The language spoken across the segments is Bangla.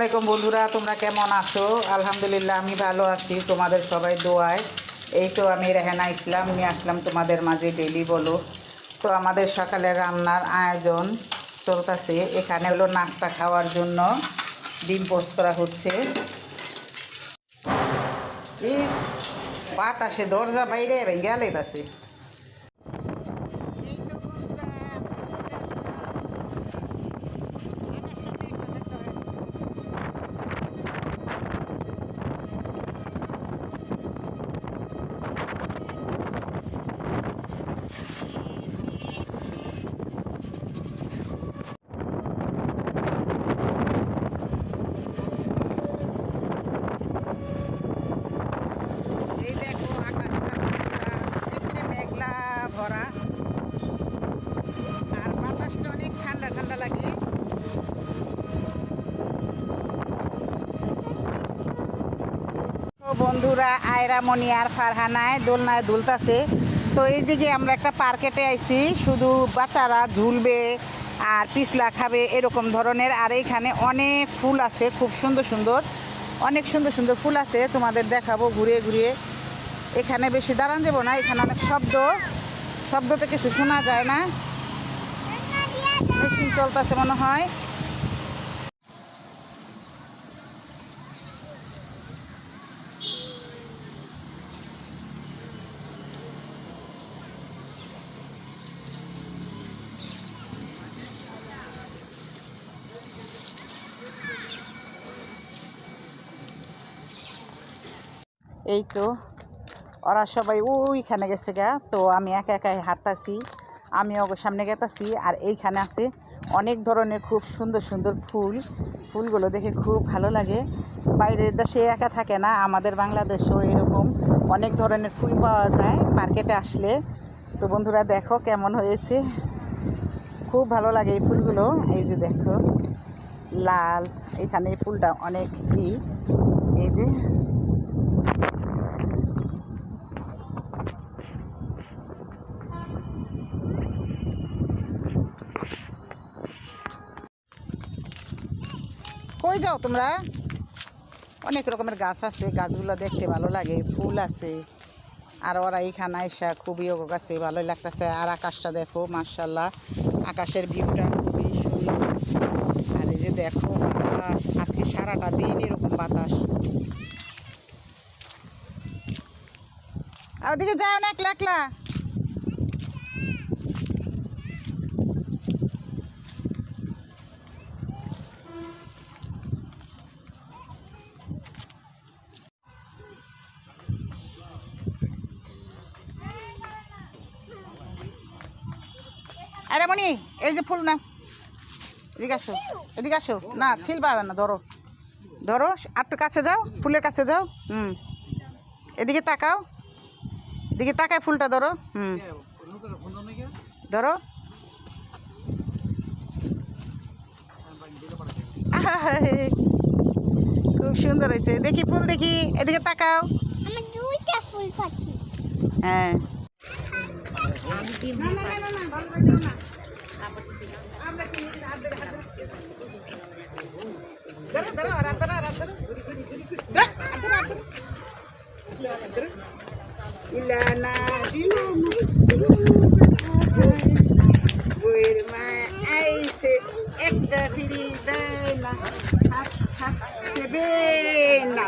আলাইকুম বন্ধুরা, তোমরা কেমন আছো? আলহামদুলিল্লাহ, আমি ভালো আছি। তোমাদের সবাই দোয়ায়। এই তো আমি রেহানা ইসলাম, নিয়ে আসলাম তোমাদের মাঝে ডেলি বলো। তো আমাদের সকালে রান্নার আয়োজন চলতেছে। এখানে হলো নাস্তা খাওয়ার জন্য ডিম পোস্ট করা হচ্ছে। ইস, বাতাসে দরজা বাইরে গেলে আছে এই দেখো আকাশটা পুরা এখানে মেঘলা ভরা আর বাতাসটা অনেক ঠান্ডা ঠান্ডা লাগে তো বন্ধুরা, আয়রা মনি আর ফারহানায় দোলনায় দুলতাছে। তো এইদিকে আমরা একটা পার্কেটে আইছি, শুধু বাচ্চারা ঝুলবে আর পিছলা খাবে এরকম ধরনের। আর এইখানে অনেক ফুল আছে, খুব সুন্দর সুন্দর, অনেক সুন্দর সুন্দর ফুল আছে। তোমাদের দেখাবো ঘুরিয়ে ঘুরিয়ে। এখানে বেশি দাঁড়ান যাব না, এখানে অনেক শব্দ। শব্দতে কিছু শোনা যায় না। মেশিন চলতেছে মনে হয়। এই তো, ওরা সবাই ওইখানে গেছে গা। তো আমি একা একাই হাঁটতাছি, আমি ওর সামনে গেতাছি, আর এইখানে আছে অনেক ধরনের খুব সুন্দর সুন্দর ফুল। ফুলগুলো দেখে খুব ভালো লাগে। বাইরের দেশে একা থাকে না, আমাদের বাংলাদেশেও এরকম অনেক ধরনের ফুল পাওয়া যায় মার্কেটে আসলে। তো বন্ধুরা দেখো কেমন হয়েছে। খুব ভালো লাগে এই ফুলগুলো। এই যে দেখো, লাল, এখানে এই ফুলটা অনেক এই যে কই যাও তোমরা? অনেক রকমের গাছ আছে, গাছগুলো দেখতে ভালো লাগে, ফুল আছে। আর ওরা এইখানে এসা খুবই ও গাছে ভালোই লাগতেছে। আর আকাশটা দেখো মার্শাল্লাহ আকাশের ভিউটা খুবই সুন্দর। আর এই যে দেখো, বাতাস, আজকে সারাটা দিন এরকম বাতাস। আর ওদিকে যাও না, একলা একলা। আরে মনি এই যে ফুল না। এদিকে আসো এদিকে আসো। না ছিলবার না ধরো। ধরো আটটু কাছে যাও ফুলের কাছে যাও হুম। এদিকে তাকাও। এদিকে তাকায় ফুলটা ধরো হুম। ধরো। খুব সুন্দর হয়েছে। দেখি ফুল দেখি। এদিকে তাকাও। হ্যাঁ। Ilana, Ilana, with my eyes, ekta filidena, hap hap sebena.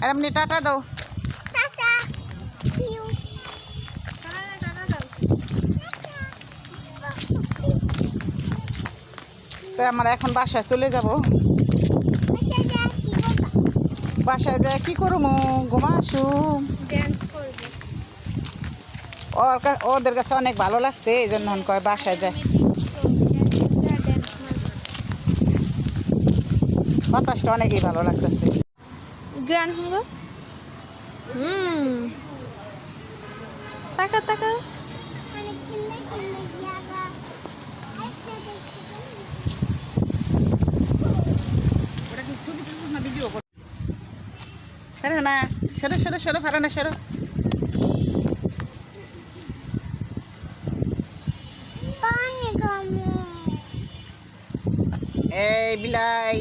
হাত দেবে না এমনি টাটা। দাও তো আমরা এখন বাসায় চলে যাব। বাসায় যায় কি করব? ঘুমাসু ওর ওদের কাছে অনেক ভালো লাগছে এই জন্য কয় বাসায় যায়। বাতাসটা অনেকই ভালো লাগতেছে। হুঙ্গো হুম দেখতে আরে না সরো সরো সরো ভাড়া না সরো। পানি গামু এই বিলাই।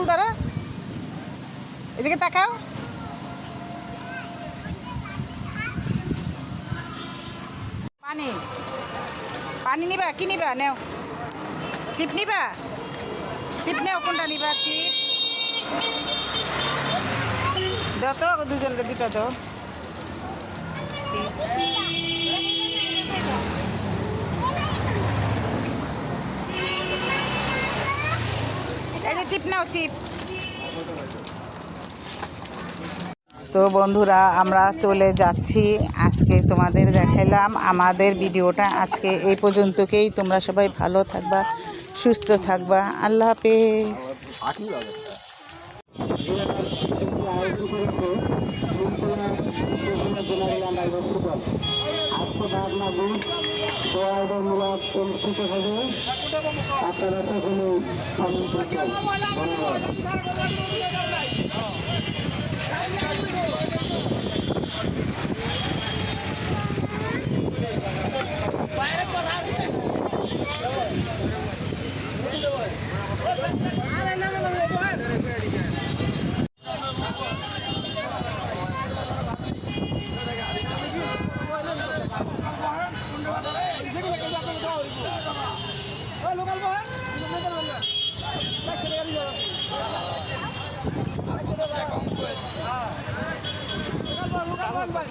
ফুল ধরো। এদিকে তাকাও। পানি। পানি নিবা? কি নিবা? নেও। চিপ নিবা? চিপ নেও, কোনটা নিবা? চিপ। দাও তো, দুজনকে দুটো দাও। চিপ। নাও তো বন্ধুরা আমরা চলে যাচ্ছি। আজকে তোমাদের দেখাইলাম আমাদের ভিডিওটা আজকে এই পর্যন্তকেই। তোমরা সবাই ভালো থাকবা সুস্থ থাকবা। আল্লাহ হাফেজ। আপনারা সর্বোচ্চ ধন্যবাদ। আরে না ভাই